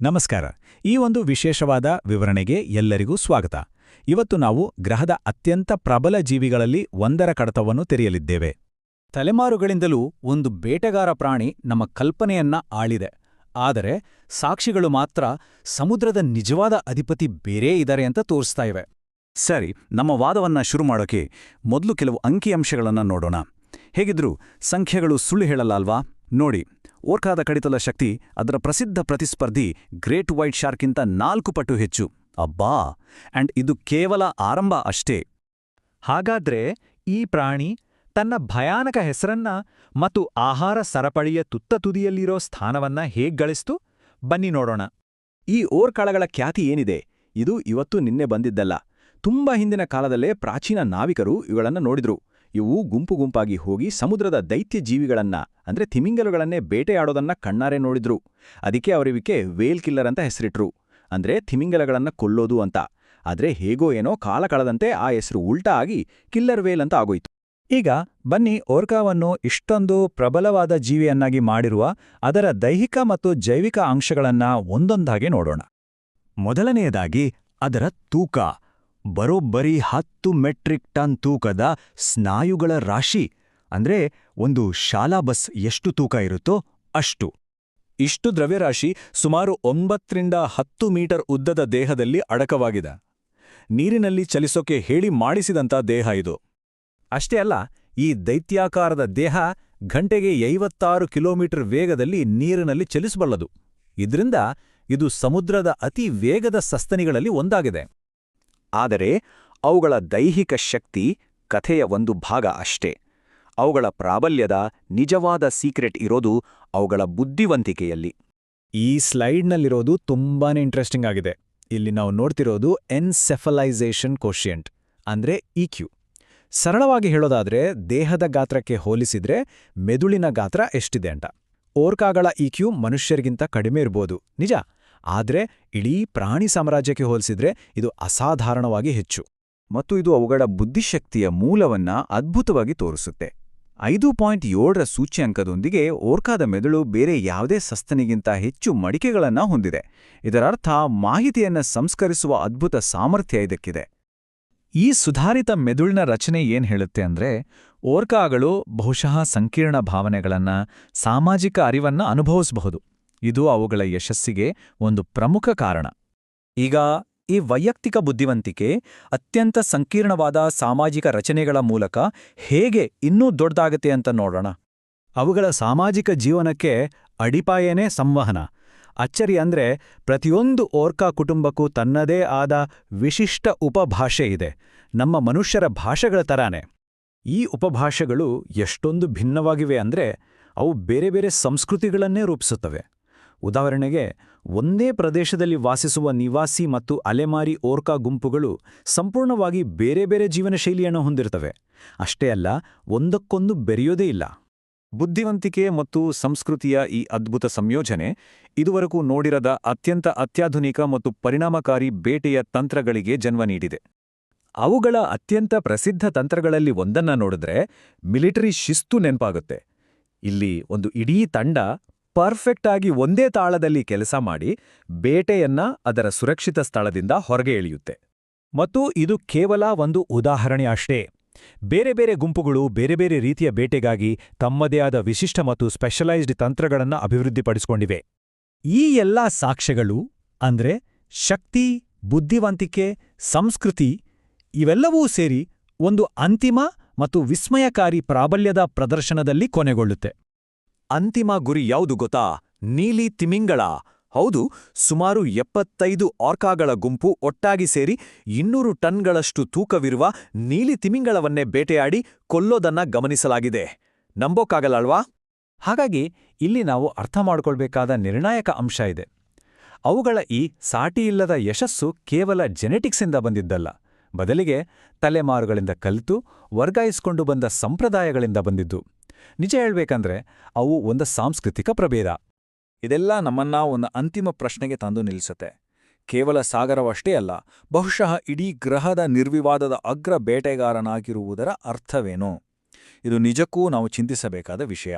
ನಮಸ್ಕಾರ. ಈ ಒಂದು ವಿಶೇಷವಾದ ವಿವರಣೆಗೆ ಎಲ್ಲರಿಗೂ ಸ್ವಾಗತ. ಇವತ್ತು ನಾವು ಗ್ರಹದ ಅತ್ಯಂತ ಪ್ರಬಲ ಜೀವಿಗಳಲ್ಲಿ ಒಂದರ ಕಡತವನ್ನು ತೆರೆಯಲಿದ್ದೇವೆ. ತಲೆಮಾರುಗಳಿಂದಲೂ ಒಂದು ಬೇಟೆಗಾರ ಪ್ರಾಣಿ ನಮ್ಮ ಕಲ್ಪನೆಯನ್ನ ಆಳಿದೆ. ಆದರೆ ಸಾಕ್ಷಿಗಳು ಮಾತ್ರ ಸಮುದ್ರದ ನಿಜವಾದ ಅಧಿಪತಿ ಬೇರೇ ಇದ್ದಾರೆ ಅಂತ ತೋರಿಸ್ತಾ ಇವೆ. ಸರಿ, ನಮ್ಮ ವಾದವನ್ನ ಶುರು ಮಾಡೋಕೆ ಮೊದಲು ಕೆಲವು ಅಂಕಿಅಂಶಗಳನ್ನು ನೋಡೋಣ. ಹೇಗಿದ್ರೂ ಸಂಖ್ಯೆಗಳು ಸುಳ್ಳು ಹೇಳಲ್ಲ ಅಲ್ವಾ? ನೋಡಿ. ಓರ್ಕಾದ ಕಡಿತಲ ಶಕ್ತಿ, ಅದರ ಪ್ರಸಿದ್ಧ ಪ್ರತಿಸ್ಪರ್ಧಿ ಗ್ರೇಟ್ ವೈಟ್ ಶಾರ್ಕ್ಗಿಂತ ನಾಲ್ಕು ಪಟ್ಟು ಹೆಚ್ಚು. ಅಬ್ಬಾ! ಅಂಡ್ ಇದು ಕೇವಲ ಆರಂಭ ಅಷ್ಟೇ. ಹಾಗಾದ್ರೆ ಈ ಪ್ರಾಣಿ ತನ್ನ ಭಯಾನಕ ಹೆಸರನ್ನ ಮತ್ತು ಆಹಾರ ಸರಪಳಿಯ ತುತ್ತ ತುದಿಯಲ್ಲಿರೋ ಸ್ಥಾನವನ್ನ ಹೇಗ್ ಗಳಿಸ್ತು? ಬನ್ನಿ ನೋಡೋಣ. ಈ ಓರ್ಕಳಗಳ ಖ್ಯಾತಿ ಏನಿದೆ? ಇದು ಇವತ್ತು ನಿನ್ನೆ ಬಂದಿದ್ದಲ್ಲ. ತುಂಬಾ ಹಿಂದಿನ ಕಾಲದಲ್ಲೇ ಪ್ರಾಚೀನ ನಾವಿಕರು ಇವುಗಳನ್ನು ನೋಡಿದ್ರು. ಇವು ಗುಂಪು ಗುಂಪಾಗಿ ಹೋಗಿ ಸಮುದ್ರದ ದೈತ್ಯ ಜೀವಿಗಳನ್ನ ಅಂದ್ರೆ ತಿಮಿಂಗಲುಗಳನ್ನೇ ಬೇಟೆಯಾಡೋದನ್ನ ಕಣ್ಣಾರೆ ನೋಡಿದ್ರು. ಅದಕ್ಕೆ ಅವರಿವಿಕೆ ವೇಲ್ ಕಿಲ್ಲರ್ ಅಂತ ಹೆಸರಿಟ್ರು. ಅಂದ್ರೆ ತಿಮಿಂಗಲಗಳನ್ನ ಕೊಲ್ಲೋದು ಅಂತ. ಆದ್ರೆ ಹೇಗೋ ಏನೋ ಕಾಲ ಕಳೆದಂತೆ ಆ ಹೆಸರು ಉಲ್ಟಾ ಆಗಿ ಕಿಲ್ಲರ್ ವೇಲ್ ಅಂತ ಆಗೋಯ್ತು. ಈಗ ಬನ್ನಿ ಓರ್ಕಾವನ್ನು ಇಷ್ಟೊಂದು ಪ್ರಬಲವಾದ ಜೀವಿಯನ್ನಾಗಿ ಮಾಡಿರುವ ಅದರ ದೈಹಿಕ ಮತ್ತು ಜೈವಿಕ ಅಂಶಗಳನ್ನ ಒಂದೊಂದಾಗಿ ನೋಡೋಣ. ಮೊದಲನೆಯದಾಗಿ ಅದರ ತೂಕ. ಬರೋಬ್ಬರಿ ಹತ್ತು ಮೆಟ್ರಿಕ್ ಟನ್ ತೂಕದ ಸ್ನಾಯುಗಳ ರಾಶಿ, ಅಂದ್ರೆ ಒಂದು ಶಾಲಾ ಬಸ್ ಎಷ್ಟು ತೂಕ ಇರುತ್ತೋ ಅಷ್ಟು. ಇಷ್ಟು ದ್ರವ್ಯರಾಶಿ ಸುಮಾರು ಒಂಬತ್ತರಿಂದ ಹತ್ತು ಮೀಟರ್ ಉದ್ದದ ದೇಹದಲ್ಲಿ ಅಡಕವಾಗಿದೆ. ನೀರಿನಲ್ಲಿ ಚಲಿಸೋಕೆ ಹೇಳಿ ಮಾಡಿಸಿದಂಥ ದೇಹ ಇದು. ಅಷ್ಟೇ ಅಲ್ಲ, ಈ ದೈತ್ಯಾಕಾರದ ದೇಹ ಗಂಟೆಗೆ ಐವತ್ತಾರು ಕಿಲೋಮೀಟರ್ ವೇಗದಲ್ಲಿ ನೀರಿನಲ್ಲಿ ಚಲಿಸಬಲ್ಲದು. ಇದರಿಂದ ಇದು ಸಮುದ್ರದ ಅತಿ ವೇಗದ ಸಸ್ತನಿಗಳಲ್ಲಿ ಒಂದಾಗಿದೆ. ಆದರೆ ಅವುಗಳ ದೈಹಿಕ ಶಕ್ತಿ ಕಥೆಯ ಒಂದು ಭಾಗ ಅಷ್ಟೇ. ಅವುಗಳ ಪ್ರಾಬಲ್ಯದ ನಿಜವಾದ ಸೀಕ್ರೆಟ್ ಇರೋದು ಅವುಗಳ ಬುದ್ಧಿವಂತಿಕೆಯಲ್ಲಿ. ಈ ಸ್ಲೈಡ್ನಲ್ಲಿರೋದು ತುಂಬಾನೇ ಇಂಟ್ರೆಸ್ಟಿಂಗ್ ಆಗಿದೆ. ಇಲ್ಲಿ ನಾವು ನೋಡ್ತಿರೋದು ಎನ್ಸೆಫಲೈಸೇಷನ್ ಕೋಶಿಯಂಟ್, ಅಂದ್ರೆ ಇಕ್ಯೂ ಸರಳವಾಗಿ ಹೇಳೋದಾದ್ರೆ ದೇಹದ ಗಾತ್ರಕ್ಕೆ ಹೋಲಿಸಿದ್ರೆ ಮೆದುಳಿನ ಗಾತ್ರ ಎಷ್ಟಿದೆ ಅಂತ. ಓರ್ಕಾಗಳ ಇಕ್ಯೂ ಮನುಷ್ಯರಿಗಿಂತ ಕಡಿಮೆ ಇರ್ಬೋದು. ನಿಜ? ಆದ್ರೆ ಇಡೀ ಪ್ರಾಣಿ ಸಾಮ್ರಾಜ್ಯಕ್ಕೆ ಹೋಲಿಸಿದ್ರೆ ಇದು ಅಸಾಧಾರಣವಾಗಿ ಹೆಚ್ಚು. ಮತ್ತು ಇದು ಅವುಗಳ ಬುದ್ಧಿಶಕ್ತಿಯ ಮೂಲವನ್ನ ಅದ್ಭುತವಾಗಿ ತೋರಿಸುತ್ತೆ. ಐದು ಪಾಯಿಂಟ್ ಏಳರ ಸೂಚ್ಯಂಕದೊಂದಿಗೆ ಓರ್ಕಾದ ಮೆದುಳು ಬೇರೆ ಯಾವುದೇ ಸಸ್ತನಿಗಿಂತ ಹೆಚ್ಚು ಮಡಿಕೆಗಳನ್ನ ಹೊಂದಿದೆ. ಇದರರ್ಥ ಮಾಹಿತಿಯನ್ನ ಸಂಸ್ಕರಿಸುವ ಅದ್ಭುತ ಸಾಮರ್ಥ್ಯ ಇದಕ್ಕಿದೆ. ಈ ಸುಧಾರಿತ ಮೆದುಳಿನ ರಚನೆ ಏನ್ ಹೇಳುತ್ತೆ ಅಂದ್ರೆ, ಓರ್ಕಾಗಳು ಬಹುಶಃ ಸಂಕೀರ್ಣ ಭಾವನೆಗಳನ್ನ, ಸಾಮಾಜಿಕ ಅರಿವನ್ನ ಅನುಭವಿಸಬಹುದು. ಇದು ಅವುಗಳ ಯಶಸ್ಸಿಗೆ ಒಂದು ಪ್ರಮುಖ ಕಾರಣ. ಈಗ ಈ ವೈಯಕ್ತಿಕ ಬುದ್ಧಿವಂತಿಕೆ ಅತ್ಯಂತ ಸಂಕೀರ್ಣವಾದ ಸಾಮಾಜಿಕ ರಚನೆಗಳ ಮೂಲಕ ಹೇಗೆ ಇನ್ನೂ ದೊಡ್ಡದಾಗತ್ತೆ ಅಂತ ನೋಡೋಣ. ಅವುಗಳ ಸಾಮಾಜಿಕ ಜೀವನಕ್ಕೆ ಅಡಿಪಾಯನೇ ಸಂವಹನ. ಅಚ್ಚರಿ ಅಂದ್ರೆ ಪ್ರತಿಯೊಂದು ಓರ್ಕಾ ಕುಟುಂಬಕ್ಕೂ ತನ್ನದೇ ಆದ ವಿಶಿಷ್ಟ ಉಪಭಾಷೆ ಇದೆ. ನಮ್ಮ ಮನುಷ್ಯರ ಭಾಷೆಗಳ ತರಾನೆ. ಈ ಉಪಭಾಷೆಗಳು ಎಷ್ಟೊಂದು ಭಿನ್ನವಾಗಿವೆ ಅಂದ್ರೆ ಅವು ಬೇರೆ ಬೇರೆ ಸಂಸ್ಕೃತಿಗಳನ್ನೇ ರೂಪಿಸುತ್ತವೆ. ಉದಾಹರಣೆಗೆ, ಒಂದೇ ಪ್ರದೇಶದಲ್ಲಿ ವಾಸಿಸುವ ನಿವಾಸಿ ಮತ್ತು ಅಲೆಮಾರಿ ಓರ್ಕಾ ಗುಂಪುಗಳು ಸಂಪೂರ್ಣವಾಗಿ ಬೇರೆ ಬೇರೆ ಜೀವನ ಶೈಲಿಯನ್ನು ಹೊಂದಿರ್ತವೆ ಅಷ್ಟೇ ಅಲ್ಲ, ಒಂದಕ್ಕೊಂದು ಬೆರೆಯೋದೇ ಇಲ್ಲ. ಬುದ್ಧಿವಂತಿಕೆ ಮತ್ತು ಸಂಸ್ಕೃತಿಯ ಈ ಅದ್ಭುತ ಸಂಯೋಜನೆ ಇದುವರೆಗೂ ನೋಡಿರದ ಅತ್ಯಂತ ಅತ್ಯಾಧುನಿಕ ಮತ್ತು ಪರಿಣಾಮಕಾರಿ ಬೇಟೆಯ ತಂತ್ರಗಳಿಗೆ ಜನ್ಮ ನೀಡಿದೆ. ಅವುಗಳ ಅತ್ಯಂತ ಪ್ರಸಿದ್ಧ ತಂತ್ರಗಳಲ್ಲಿ ಒಂದನ್ನ ನೋಡಿದ್ರೆ ಮಿಲಿಟರಿ ಶಿಸ್ತು ನೆನಪಾಗುತ್ತೆ. ಇಲ್ಲಿ ಒಂದು ಇಡೀ ತಂಡ ಪರ್ಫೆಕ್ಟ್ ಆಗಿ ಒಂದೇ ತಾಳದಲ್ಲಿ ಕೆಲಸ ಮಾಡಿ ಬೇಟೆಯನ್ನ ಅದರ ಸುರಕ್ಷಿತ ಸ್ಥಳದಿಂದ ಹೊರಗೆ ಎಳೆಯುತ್ತೆ. ಮತ್ತು ಇದು ಕೇವಲ ಒಂದು ಉದಾಹರಣೆ ಅಷ್ಟೇ. ಬೇರೆ ಬೇರೆ ಗುಂಪುಗಳು ಬೇರೆ ಬೇರೆ ರೀತಿಯ ಬೇಟೆಗಾಗಿ ತಮ್ಮದೇ ಆದ ವಿಶಿಷ್ಟ ಮತ್ತು ಸ್ಪೆಷಲೈಸ್ಡ್ ತಂತ್ರಗಳನ್ನು ಅಭಿವೃದ್ಧಿಪಡಿಸಿಕೊಂಡಿವೆ. ಈ ಎಲ್ಲಾ ಸಾಕ್ಷ್ಯಗಳು ಅಂದ್ರೆ ಶಕ್ತಿ, ಬುದ್ಧಿವಂತಿಕೆ, ಸಂಸ್ಕೃತಿ ಇವೆಲ್ಲವೂ ಸೇರಿ ಒಂದು ಅಂತಿಮ ಮತ್ತು ವಿಸ್ಮಯಕಾರಿ ಪ್ರಾಬಲ್ಯದ ಪ್ರದರ್ಶನದಲ್ಲಿ ಕೊನೆಗೊಳ್ಳುತ್ತೆ. ಅಂತಿಮ ಗುರಿ ಯಾವುದು ಗೊತ್ತಾ? ನೀಲಿ ತಿಮಿಂಗಳ. ಹೌದು, ಸುಮಾರು ಎಪ್ಪತ್ತೈದು ಆರ್ಕಾಗಳ ಗುಂಪು ಒಟ್ಟಾಗಿ ಸೇರಿ ಇನ್ನೂರು ಟನ್ಗಳಷ್ಟು ತೂಕವಿರುವ ನೀಲಿ ತಿಮಿಂಗಳವನ್ನೇ ಬೇಟೆಯಾಡಿ ಕೊಲ್ಲೋದನ್ನ ಗಮನಿಸಲಾಗಿದೆ. ನಂಬೋಕ್ಕಾಗಲ್ಲಲ್ವಾ ಹಾಗಾಗಿ ಇಲ್ಲಿ ನಾವು ಅರ್ಥ ಮಾಡ್ಕೊಳ್ಬೇಕಾದ ನಿರ್ಣಾಯಕ ಅಂಶ ಇದೆ. ಅವುಗಳ ಈ ಸಾಟಿಯಿಲ್ಲದ ಯಶಸ್ಸು ಕೇವಲ ಜೆನೆಟಿಕ್ಸಿಂದ ಬಂದಿದ್ದಲ್ಲ. ಬದಲಿಗೆ ತಲೆಮಾರುಗಳಿಂದ ಕಲಿತು ವರ್ಗಾಯಿಸಿಕೊಂಡು ಬಂದ ಸಂಪ್ರದಾಯಗಳಿಂದ ಬಂದಿದ್ದು. ನಿಜ ಹೇಳ್ಬೇಕಂದ್ರೆ ಅವು ಒಂದು ಸಾಂಸ್ಕೃತಿಕ ಪ್ರಭೇದ. ಇದೆಲ್ಲ ನಮ್ಮನ್ನ ಒಂದು ಅಂತಿಮ ಪ್ರಶ್ನೆಗೆ ತಂದು ನಿಲ್ಲಿಸುತ್ತೆ ಕೇವಲ ಸಾಗರವಷ್ಟೇ ಅಲ್ಲ, ಬಹುಶಃ ಇಡೀ ಗ್ರಹದ ನಿರ್ವಿವಾದದ ಅಗ್ರ ಬೇಟೆಗಾರನಾಗಿರುವುದರ ಅರ್ಥವೇನು? ಇದು ನಿಜಕ್ಕೂ ನಾವು ಚಿಂತಿಸಬೇಕಾದ ವಿಷಯ.